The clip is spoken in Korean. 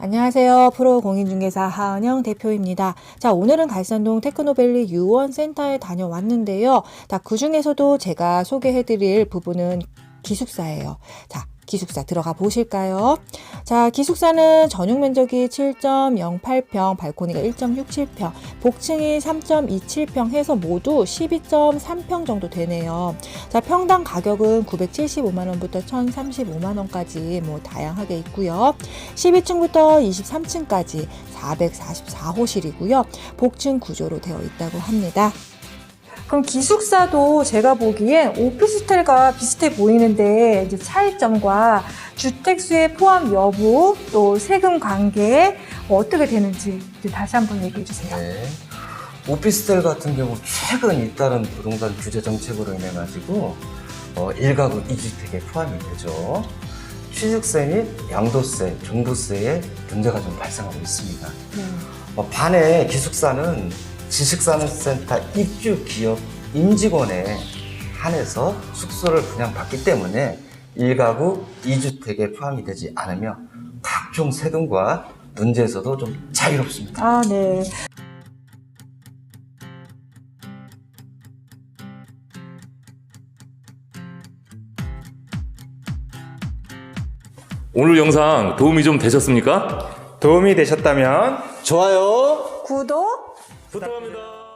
안녕하세요. 프로 공인중개사 하은영 대표입니다. 자, 오늘은 갈산동 테크노밸리 유원센터에 다녀왔는데요. 자, 그 중에서도 제가 소개해드릴 부분은 기숙사예요. 자, 기숙사 들어가 보실까요? 자, 기숙사는 전용 면적이 7.08평, 발코니가 1.67평, 복층이 3.27평 해서 모두 12.3평 정도 되네요. 자, 평당 가격은 975만 원부터 1,035만 원까지 뭐 다양하게 있고요. 12층부터 23층까지 444호실이고요. 복층 구조로 되어 있다고 합니다. 그럼 기숙사도 제가 보기엔 오피스텔과 비슷해 보이는데 이제 차이점과 주택수의 포함 여부 또 세금 관계 뭐 어떻게 되는지 다시 한번 얘기해 주세요. 네. 오피스텔 같은 경우 최근 잇따른 부동산 규제 정책으로 인해 가지고 어, 1가구 2주택에 포함이 되죠. 취득세 및 양도세, 종부세에 문제가 좀 발생하고 있습니다. 네. 어, 반해 기숙사는 지식산업센터 입주 기업 임직원에 한해서 숙소를 분양받기 때문에 1가구 2주택에 포함이 되지 않으며 각종 세금과 문제에서도 좀 자유롭습니다. 아, 네. 오늘 영상 도움이 좀 되셨습니까? 도움이 되셨다면 좋아요. 구독 부탁합니다.